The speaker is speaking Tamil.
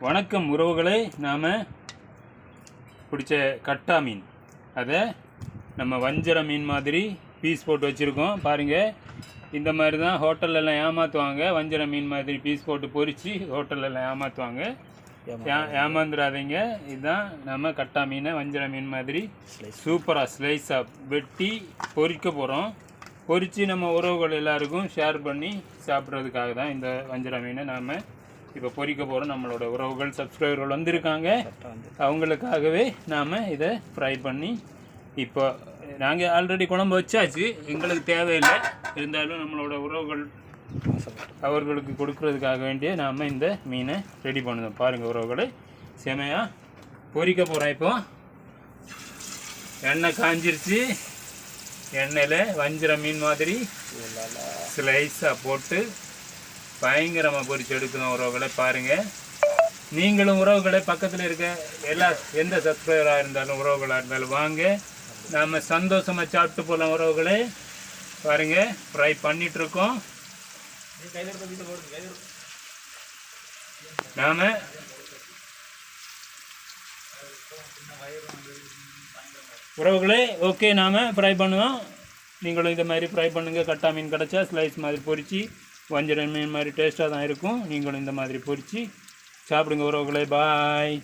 வணக்கம் உறவுகளை நாம் பிடிச்ச கட்டா மீன். அதை நம்ம வஞ்சர மீன் மாதிரி பீஸ் போட்டு வச்சுருக்கோம். பாருங்கள் இந்த மாதிரி தான் ஹோட்டல்லலாம் ஏமாற்றுவாங்க வஞ்சர மீன் மாதிரி பீஸ் போட்டு பொரித்து ஹோட்டல்லலாம் ஏமாற்றுவாங்க ஏமாந்துடாதீங்க இதுதான் நம்ம கட்டா மீனை வஞ்சர மீன் மாதிரி சூப்பராக ஸ்லைஸாக வெட்டி பொரிக்க போகிறோம் பொரித்து நம்ம உறவுகள் எல்லாருக்கும் ஷேர் பண்ணி சாப்பிட்றதுக்காக தான் இந்த வஞ்சர மீனை நாம் இப்போ பொரிக்க போகிறோம் நம்மளோட உறவுகள் சப்ஸ்கிரைபர்கள் வந்திருக்காங்க. அவங்களுக்காகவே நாம் இதை ஃப்ரை பண்ணி இப்போ நாங்கள் ஆல்ரெடி குழம்பு வச்சாச்சு. எங்களுக்கு தேவையில்லை. இருந்தாலும் நம்மளோட உறவுகள் அவர்களுக்கு கொடுக்கறதுக்காக வேண்டிய நாம் இந்த மீனை ரெடி பண்ணுவோம் பாருங்கள் உறவுகளை. செமையாக பொரிக்க போகிறோம் இப்போ. எண்ணெய் காஞ்சிருச்சு. எண்ணெயில் வஞ்சிர மீன் மாதிரி ஸ்லைஸாக போட்டு பயங்கரமாக பொறிச்சு எடுக்கணும் உறவுகளை பாருங்கள் நீங்களும் உறவுகளை பக்கத்தில் இருக்க எல்லா எந்த சப்ஸ்கிரைபராக இருந்தாலும் உறவுகளாக இருந்தாலும் வாங்க. நாம் சந்தோஷமாக சாப்பிட்டு போகலாம் உறவுகளே. பாருங்கள் ஃப்ரை பண்ணிகிட்ருக்கோம் நாம் உறவுகளே ஓகே நாம் ஃப்ரை பண்ணுவோம். நீங்களும் இதை மாதிரி ஃப்ரை பண்ணுங்கள் கட்டா மீன் கிடச்சா ஸ்லைஸ் மாதிரி பொறிச்சு வஞ்சிரம் மீன் மாதிரி டேஸ்ட்டாக தான் இருக்கும். நீங்களும் இந்த மாதிரி பொரிச்சு சாப்பிடுங்க உறவுகளே. பாய்